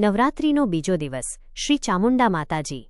નવરાત્રિનો બીજો દિવસ, શ્રી ચામુંડા માતાજી.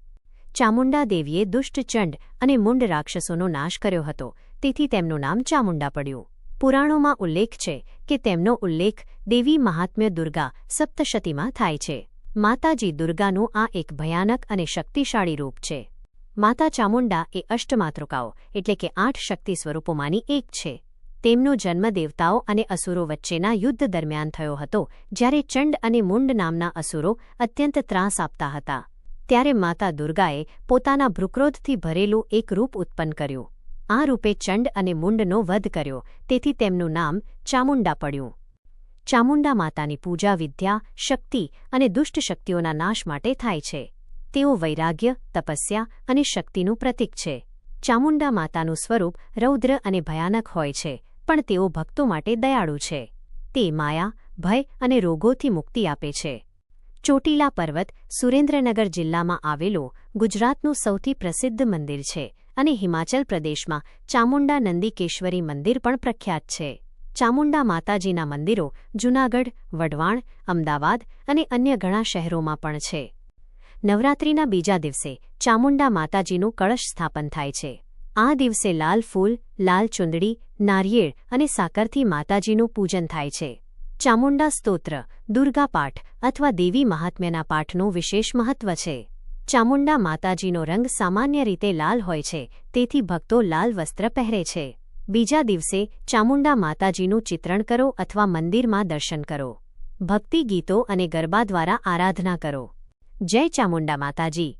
ચામુંડા દેવીએ દુષ્ટ ચંડ અને મુંડ રાક્ષસોનો નાશ કર્યો હતો, તેથી તેમનું નામ ચામુંડા પડ્યું. પુરાણોમાં ઉલ્લેખ છે કે તેમનો ઉલ્લેખ દેવી મહાત્મ્ય દુર્ગા સપ્તશતીમાં થાય છે. માતાજી દુર્ગાનું આ એક ભયાનક અને શક્તિશાળી રૂપ છે. માતા ચામુંડા એ અષ્ટમાતૃકાઓ, એટલે કે આઠ શક્તિ સ્વરૂપોમાંની એક છે. તેમનો જન્મ દેવતાઓ અને અસુરો વચ્ચેના યુદ્ધ દરમિયાન થયો હતો, જ્યારે ચંડ અને મુંડ નામના અસુરો અત્યંત ત્રાસ આપતા હતા. ત્યારે માતા દુર્ગાએ પોતાના ભૃક્રોધથી ભરેલું એક રૂપ ઉત્પન્ન કર્યું. આ રૂપે ચંડ અને મુંડનો વધ કર્યો, તેથી તેમનું નામ ચામુંડા પડ્યું. ચામુંડા માતાની પૂજા વિદ્યા, શક્તિ અને દુષ્ટ શક્તિઓના નાશ માટે થાય છે. તેઓ વૈરાગ્ય, તપસ્યા અને શક્તિનું પ્રતીક છે. ચામુંડા માતાનું સ્વરૂપ રૌદ્ર અને ભયાનક હોય છે પણ તેઓ ભક્તો માટે દયાળુ છે. તે માયા, ભય અને રોગોથી મુક્તિ આપે છે. ચોટીલા પર્વત સુરેન્દ્રનગર જિલ્લામાં આવેલો ગુજરાતનું સૌથી પ્રસિદ્ધ મંદિર છે અને હિમાચલ પ્રદેશમાં ચામુંડા નંદીકેશ્વરી મંદિર પણ પ્રખ્યાત છે. ચામુંડા માતાજીના મંદિરો જૂનાગઢ, વઢવાણ, અમદાવાદ અને અન્ય ઘણા શહેરોમાં પણ છે. નવરાત્રિના બીજા દિવસે ચામુંડા માતાજીનું કળશ સ્થાપન થાય છે. આ દિવસે લાલ ફૂલ, લાલ ચુંદડી નારિયેળ અને સાકરથી માતાજીનું પૂજન થાય છે. ચામુંડા સ્તોત્ર, દુર્ગા પાઠ અથવા દેવી મહાત્મ્યના પાઠનું વિશેષ મહત્વ છે. ચામુંડા માતાજીનો રંગ સામાન્ય રીતે લાલ હોય છે, તેથી ભક્તો લાલ વસ્ત્ર પહેરે છે. બીજા દિવસે ચામુંડા માતાજીનું ચિત્રણ કરો અથવા મંદિરમાં દર્શન કરો. ભક્તિ ગીતો અને ગરબા દ્વારા આરાધના કરો. જય ચામુંડા માતાજી.